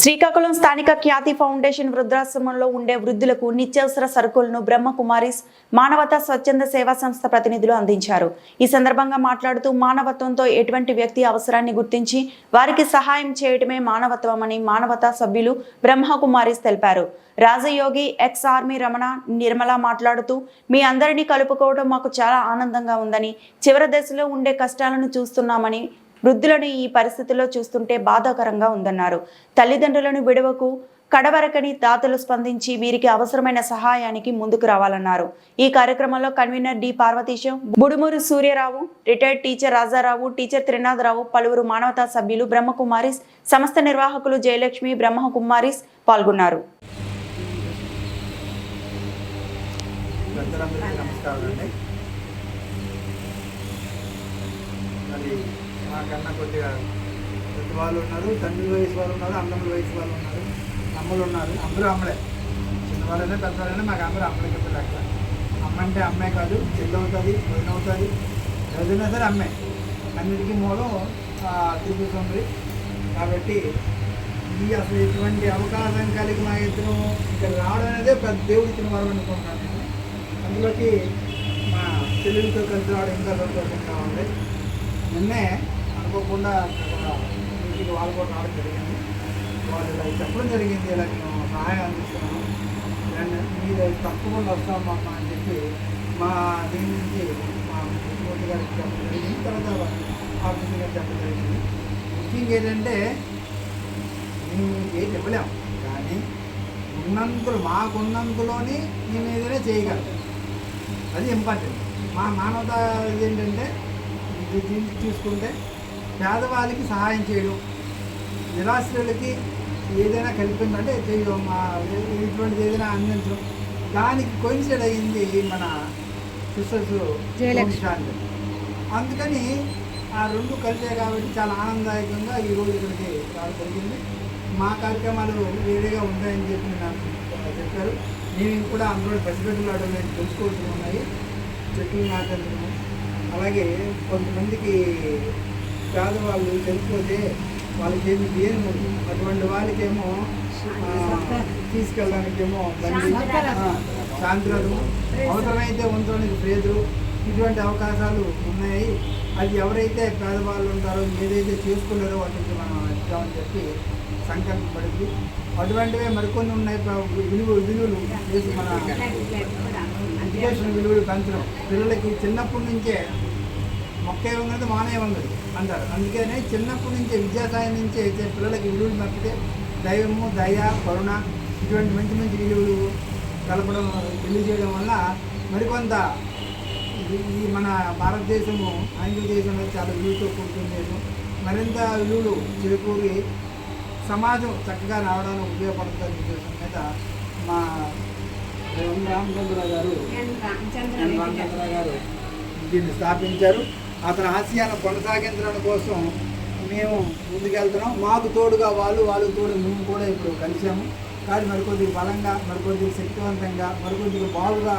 శ్రీకాకుళం స్థానిక ఖ్యాతి ఫౌండేషన్ వృద్ధాశ్రమంలో ఉండే వృద్ధులకు నిత్యావసర సరుకులను బ్రహ్మకుమారిస్ మానవతా స్వచ్ఛంద సేవా సంస్థ ప్రతినిధులు అందించారు. ఈ సందర్భంగా మాట్లాడుతూ మానవత్వంతో ఎటువంటి వ్యక్తి అవసరాన్ని గుర్తించి వారికి సహాయం చేయటమే మానవత్వమని మానవతా సభ్యులు బ్రహ్మకుమారిస్ తెలిపారు. రాజయోగి ఎక్స్ ఆర్మీ రమణ నిర్మల మాట్లాడుతూ మీ అందరినీ కలుపుకోవడం మాకు చాలా ఆనందంగా ఉందని చివరి దశలో ఉండే కష్టాలను చూస్తున్నామని వృద్ధులను ఈ పరిస్థితిలో చూస్తుంటే బాధాకరంగా ఉందన్నారు. తల్లిదండ్రులను విడవకు కడవరకని దాతలు స్పందించి వీరికి అవసరమైన సహాయానికి ముందుకు రావాలన్నారు. ఈ కార్యక్రమంలో convener D. Parvateesam Budumuru Suryarao retired teacher Rajarao teacher Trinatharao పలువురు మానవతా సభ్యులు బ్రహ్మకుమారిస్ సంస్థ నిర్వాహకులు జయలక్ష్మి బ్రహ్మకుమారిస్ పాల్గొన్నారు. నమస్కారం నాకన్నా మాకన్నా కొద్దిగా పెద్ద వాళ్ళు ఉన్నారు తండ్రి వయసు వాళ్ళు ఉన్నారు అన్నముల వయసు వాళ్ళు ఉన్నారు అమ్మలు ఉన్నారు. అందరూ అమ్మలే. చిన్నవాళ్ళైనా పెద్దవాళ్ళైనా మాకు అందరూ అమ్మలే కింద లెక్క. అమ్మ అంటే అమ్మే కాదు చెల్లి అవుతుంది వదిన అవుతుంది ఏదైనా సరే అమ్మే. అన్నిటికీ మూలం ఆ సుందరి కాబట్టి ఈ అసలు ఇటువంటి అవకాశం కలిగి మా ఇద్దరు ఇక్కడ రావడం అనేదే పెద్ద దేవుడు ఇచ్చిన వరం అనుకుంటున్నాను నేను. అందులోకి మా చెల్లెలతో కలిసి రావడం ఇంకా సంతోషంగా ఉంది. నిన్నే అనుకోకుండా ఇంటికి వాళ్ళు కూడా రావడం జరిగింది. వాళ్ళు ఇలా చెప్పడం జరిగింది ఇలా మేము సహాయం అందిస్తున్నాము నేను మీరు తప్పకుండా వస్తాం అమ్మ అని చెప్పి మా దీని నుంచి మా ముఖ్యమంత్రి గారికి చెప్పడం జరిగింది. తర్వాత ఆఫీసర్ గారికి చెప్పడం జరిగింది. ముఖ్యంగా ఏంటంటే మేము ఏం చెప్పలేము. కానీ ఉన్నంతలు మాకున్నంతలోని మేము ఏదైనా చేయగలం. అది ఇంపార్టెంట్ మా మానవత ఏంటంటే ఇది దీన్ని చూసుకుంటే పేదవాళ్ళకి సహాయం చేయడం నిరాశ్రులకి ఏదైనా కలిపిందంటే చేయడం మా ఇటువంటిది ఏదైనా అందించడం. దానికి కోయిన్సైడ్ అయ్యింది మన సిస్టర్స్ శాంతి అందుకని ఆ రెండు కలిసే కాబట్టి చాలా ఆనందదాయకంగా ఈరోజు ఇక్కడికి రావడం జరిగింది. మా కార్యక్రమాలు వేరేగా ఉంటాయని చెప్పి నాకు చెప్పారు. నేను కూడా అందులో పసిపెట్టులు అడగలేదు తెలుసుకోవాల్సి ఉన్నాయి. చెట్లు నాటడము అలాగే కొంతమందికి పేదవాళ్ళు చనిపోతే వాళ్ళకి ఏమి ఉండదు అటువంటి వాళ్ళకేమో తీసుకెళ్ళడానికేమో బండి. ఆ, శాంతిరథం అవసరమైతే ఉంచడానికి ప్రేతులు. ఇటువంటి అవకాశాలు ఉన్నాయి. అది ఎవరైతే పేదవాళ్ళు ఉంటారో ఏదైతే చేసుకున్నారో వాటికి మనం ఇద్దామని చెప్పి సంకల్పం పడింది. అటువంటివే మరికొన్ని ఉన్నాయి. విలువ విలువలు చేసి మన ఎడ్యుకేషన్ విలువలు పెంచడం. పిల్లలకి చిన్నప్పటి నుంచే మొక్కే ఉన్నది మానే ఉన్నది అంటారు. అందుకనే చిన్నప్పటి నుంచే విద్యాసాయం నుంచే అయితే పిల్లలకి విలువలు తప్పితే దైవము దయ కరుణ ఇటువంటి మంచి మంచి విలువలు కలపడం తెలియజేయడం వల్ల మరికొంత ఈ- మన భారతదేశము ఆంధ్రదేశంలో చాలా విలువతో కూడుకున్న దేశం. మరింత విలువలు చేకూరి సమాజం చక్కగా రావడానికి ఉపయోగపడుతుంది ఉద్దేశం మీద మా రామచంద్రరావు గారు ఎన్ రామచంద్రరావు గారు దీన్ని స్థాపించారు. అతని ఆశయాన్ని కొనసాగించడం కోసం మేము ముందుకెళ్తున్నాం. మాకు తోడుగా వాళ్ళు వాళ్ళకు తోడు మేము కూడా ఇప్పుడు కలిసాము కానీ మరికొద్దిగా బలంగా మరికొద్దిగా శక్తివంతంగా మరికొద్దిగా బాగుగా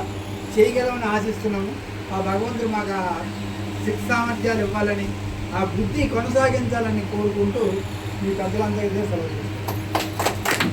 చేయగలమని ఆశిస్తున్నాము. ఆ భగవంతుడు మాకు ఆ శక్తి సామర్థ్యాలు ఇవ్వాలని ఆ బుద్ధి కొనసాగించాలని కోరుకుంటూ మీ పెద్దలందరికీ సెలవు